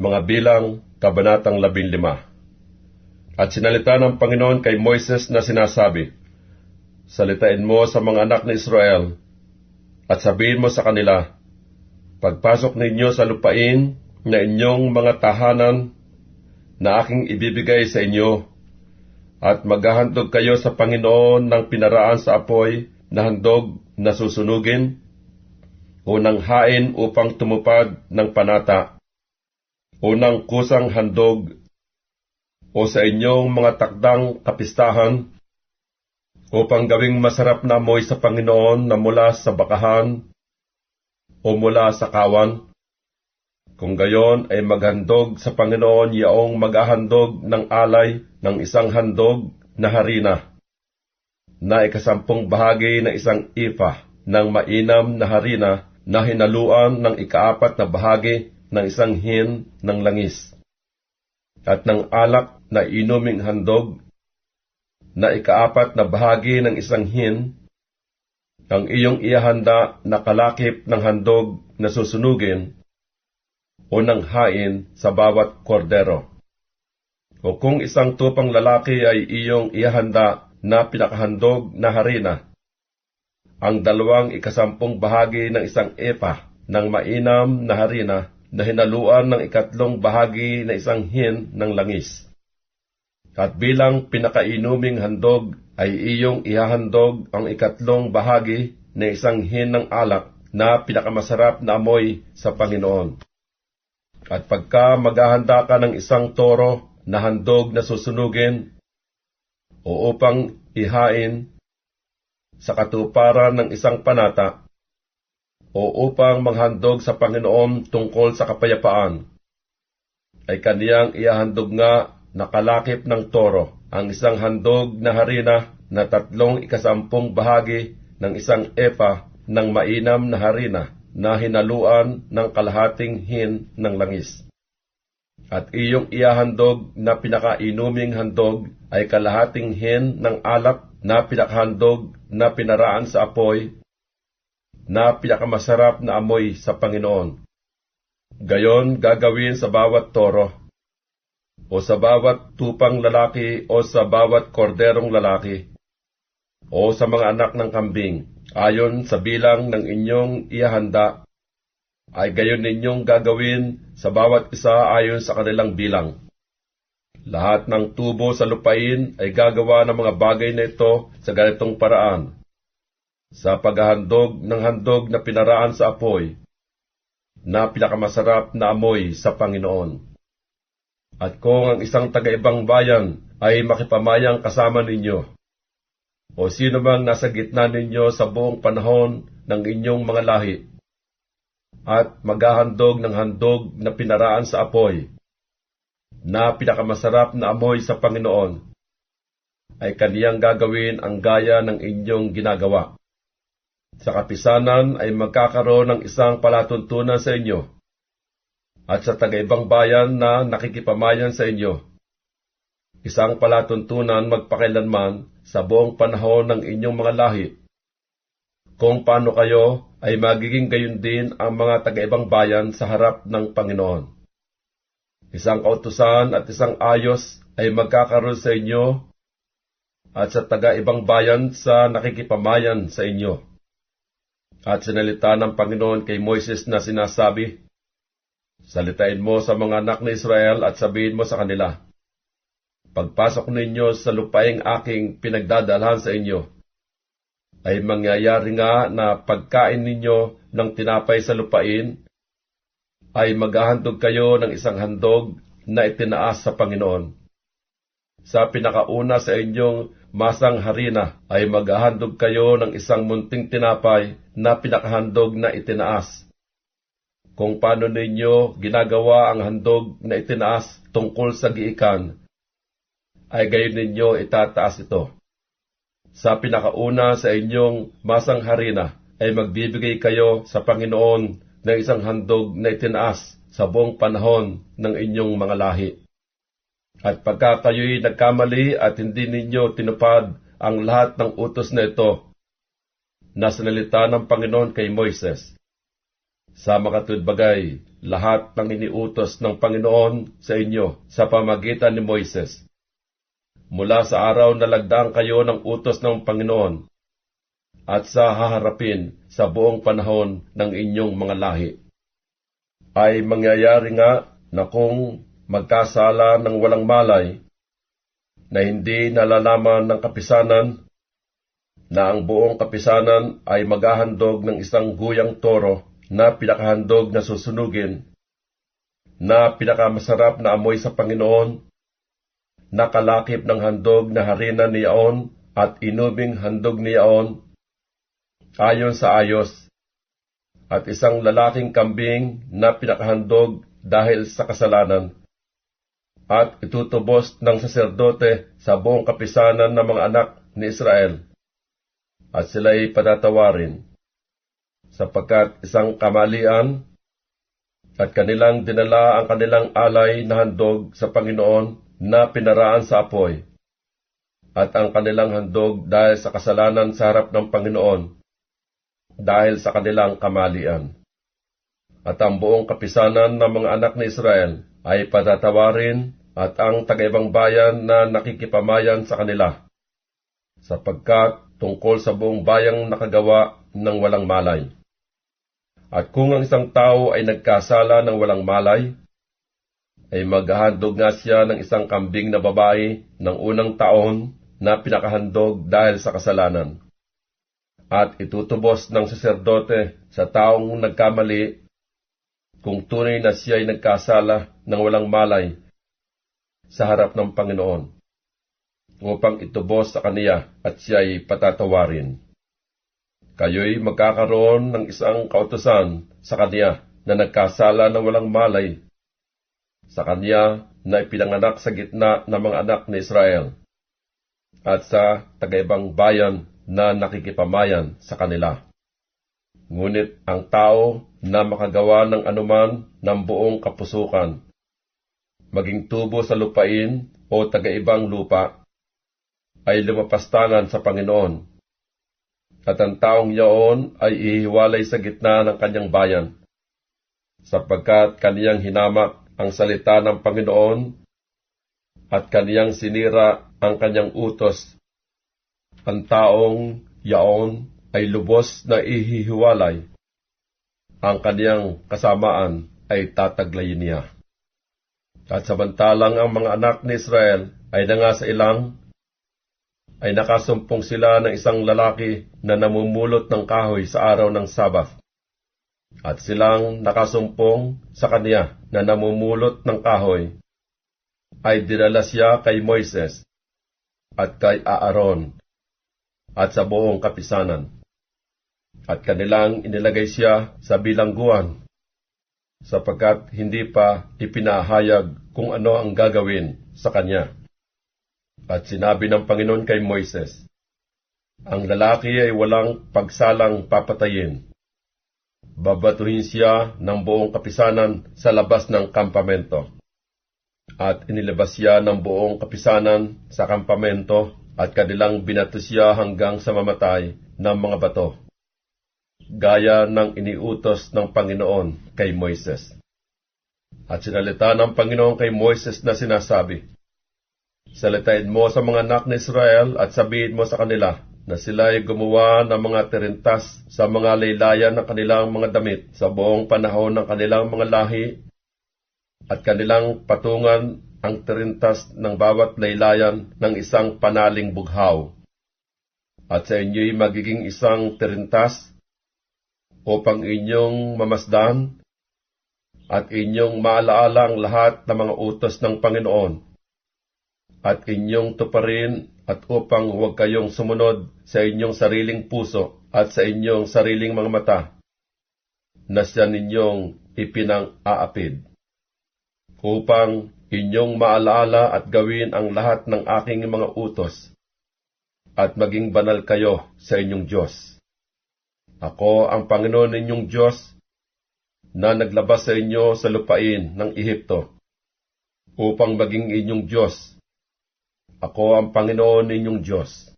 Mga bilang, Kabanatang 15 At sinalita ng Panginoon kay Moises na sinasabi, Salitain mo sa mga anak ni Israel, at sabihin mo sa kanila, Pagpasok ninyo sa lupain na inyong mga tahanan na aking ibibigay sa inyo, at maghahandog kayo sa Panginoon ng pinaraan sa apoy na handog na susunugin, unang hain upang tumupad ng panata, unang kusang handog, o sa inyong mga takdang kapistahan, upang gawing masarap na amoy sa Panginoon na mula sa bakahan o mula sa kawan. Kung gayon ay maghandog sa Panginoon yaong maghahandog ng alay ng isang handog na harina, na ikasampung bahagi ng isang ipa ng mainam na harina na hinaluan ng ikaapat na bahagi ng isang hin ng langis, at ng alak na inuming handog na ikaapat na bahagi ng isang hin, ang iyong iahanda na kalakip ng handog na susunugin o ng hain sa bawat kordero. O kung isang tupang lalaki ay iyong ihanda na pinakahandog na harina, ang dalawang ikasampung bahagi ng isang epa ng mainam na harina na hinaluan ng ikatlong bahagi na isang hin ng langis. At bilang pinakainuming handog ay iyong ihahandog ang ikatlong bahagi na isang hin ng alak na pinakamasarap na amoy sa Panginoon. At pagka maghahanda ka ng isang toro na handog na susunugin o upang ihain sa katuparan ng isang panata o upang manghandog sa Panginoon tungkol sa kapayapaan, ay kaniyang ihahandog nga nakalakip ng toro ang isang handog na harina na tatlong ikasampung bahagi ng isang epa ng mainam na harina na hinaluan ng kalahating hin ng langis. At iyong iyahandog na pinakainuming handog ay kalahating hin ng alak na pinakahandog na pinaraan sa apoy, na pinakamasarap na amoy sa Panginoon. Gayon gagawin sa bawat toro, o sa bawat tupang lalaki o sa bawat korderong lalaki, o sa mga anak ng kambing, ayon sa bilang ng inyong iyahanda ay gayon ninyong gagawin sa bawat isa ayon sa kanilang bilang. Lahat ng tubo sa lupain ay gagawa ng mga bagay na ito sa ganitong paraan. Sa paghahandog ng handog na pinaraan sa apoy, na pinakamasarap na amoy sa Panginoon. At kung ang isang taga-ibang bayan ay makipamayang kasama ninyo, o sino mang nasa gitna ninyo sa buong panahon ng inyong mga lahi, at maghahandog ng handog na pinaraan sa apoy, na pinakamasarap na amoy sa Panginoon, ay kaniyang gagawin ang gaya ng inyong ginagawa. Sa kapisanan ay magkakaroon ng isang palatuntunan sa inyo, at sa tagaibang bayan na nakikipamayan sa inyo. Isang palatuntunan magpakilanman sa buong panahon ng inyong mga lahi kung paano kayo ay magiging gayon din ang mga taga-ibang bayan sa harap ng Panginoon. Isang kautusan at isang ayos ay magkakaroon sa inyo at sa taga-ibang bayan sa nakikipamayan sa inyo. At sinalita ng Panginoon kay Moises na sinasabi, Salitain mo sa mga anak ni Israel at sabihin mo sa kanila, Pagpasok ninyo sa lupaing aking pinagdadalhan sa inyo, ay mangyayari nga na pagkain ninyo ng tinapay sa lupain, ay maghahandog kayo ng isang handog na itinaas sa Panginoon. Sa pinakauna sa inyong masang harina ay maghahandog kayo ng isang munting tinapay na pinakahandog na itinaas. Kung paano ninyo ginagawa ang handog na itinaas tungkol sa giikan, ay gayon ninyo itataas ito. Sa pinakauna sa inyong masang harina ay magbibigay kayo sa Panginoon ng isang handog na itinaas sa buong panahon ng inyong mga lahi. At pagka kayo'y nagkamali at hindi ninyo tinupad ang lahat ng utos na ito, na sinalita ng Panginoon kay Moises, Sa makatud bagay, lahat ng iniutos ng Panginoon sa inyo sa pamagitan ni Moises. Mula sa araw na lagdang kayo ng utos ng Panginoon at sa haharapin sa buong panahon ng inyong mga lahi. Ay mangyayari nga na kung magkasala ng walang malay, na hindi nalalaman ng kapisanan, na ang buong kapisanan ay maghahandog ng isang guyang toro na pinakahandog na susunugin, na pinakamasarap na amoy sa Panginoon, nakalakip ng handog na harina ni Yaon at inubing handog ni Yaon, ayon sa ayos, at isang lalaking kambing na pinakahandog dahil sa kasalanan, at itutubos ng saserdote sa buong kapisanan ng mga anak ni Israel, at sila'y patatawarin sapagkat isang kamalian at kanilang dinala ang kanilang alay na handog sa Panginoon na pinaraan sa apoy, at ang kanilang handog dahil sa kasalanan sa harap ng Panginoon, dahil sa kanilang kamalian. At ang buong kapisanan ng mga anak ni Israel ay patatawarin at ang tagaibang bayan na nakikipamayan sa kanila, sapagkat tungkol sa buong bayang nakagawa ng walang malay. At kung ang isang tao ay nagkasala ng walang malay, ay maghahandog nga siya ng isang kambing na babae ng unang taon na pinakahandog dahil sa kasalanan. At itutubos ng saserdote sa taong nagkamali kung tunay na siya ay nagkasala ng walang malay sa harap ng Panginoon upang itubos sa kaniya at siya ay patatawarin kayo'y magkakaroon ng isang kautosan sa kanya na nagkasala ng walang malay, sa kanya na ipinanganak sa gitna ng mga anak ni Israel, at sa tagaibang bayan na nakikipamayan sa kanila. Ngunit ang tao na makagawa ng anuman ng buong kapusukan, maging tubo sa lupain o tagaibang lupa, ay lumapastangan sa Panginoon at ang taong yaon ay ihiwalay sa gitna ng kanyang bayan, sapagkat kaniyang hinamak ang salita ng Panginoon at kaniyang sinira ang kanyang utos. Ang taong yaon ay lubos na ihihiwalay. Ang kaniyang kasamaan ay tataglayin niya. At samantalang ang mga anak ni Israel ay nanga sa ilang ay nakasumpong sila ng isang lalaki na namumulot ng kahoy sa araw ng Sabath. At silang nakasumpong sa kanya na namumulot ng kahoy, ay dinala siya kay Moises at kay Aaron at sa buong kapisanan. At kanilang inilagay siya sa bilangguan sapagkat hindi pa ipinahayag kung ano ang gagawin sa kanya. At sinabi ng Panginoon kay Moises, Ang lalaki ay walang pagsalang papatayin. Babatuhin siya ng buong kapisanan sa labas ng kampamento. At inilabas siya ng buong kapisanan sa kampamento at kanilang binato siya hanggang sa mamatay ng mga bato, gaya ng iniutos ng Panginoon kay Moises. At sinalita ng Panginoon kay Moises na sinasabi, Salitain mo sa mga anak ni Israel at sabihin mo sa kanila na sila ay gumawa ng mga terintas sa mga laylayan ng kanilang mga damit sa buong panahon ng kanilang mga lahi at kanilang patungan ang terintas ng bawat laylayan ng isang panaling bughaw. At sa inyo'y magiging isang terintas upang inyong mamasdan at inyong maalaala ang lahat ng mga utos ng Panginoon at inyong tuparin at upang huwag kayong sumunod sa inyong sariling puso at sa inyong sariling mga mata na siya ninyong ipinang-aapid. Upang inyong maalaala at gawin ang lahat ng aking mga utos at maging banal kayo sa inyong Diyos. Ako ang Panginoon ninyong Diyos na naglabas sa inyo sa lupain ng Ehipto upang maging inyong Diyos ako ang Panginoon ninyong Diyos.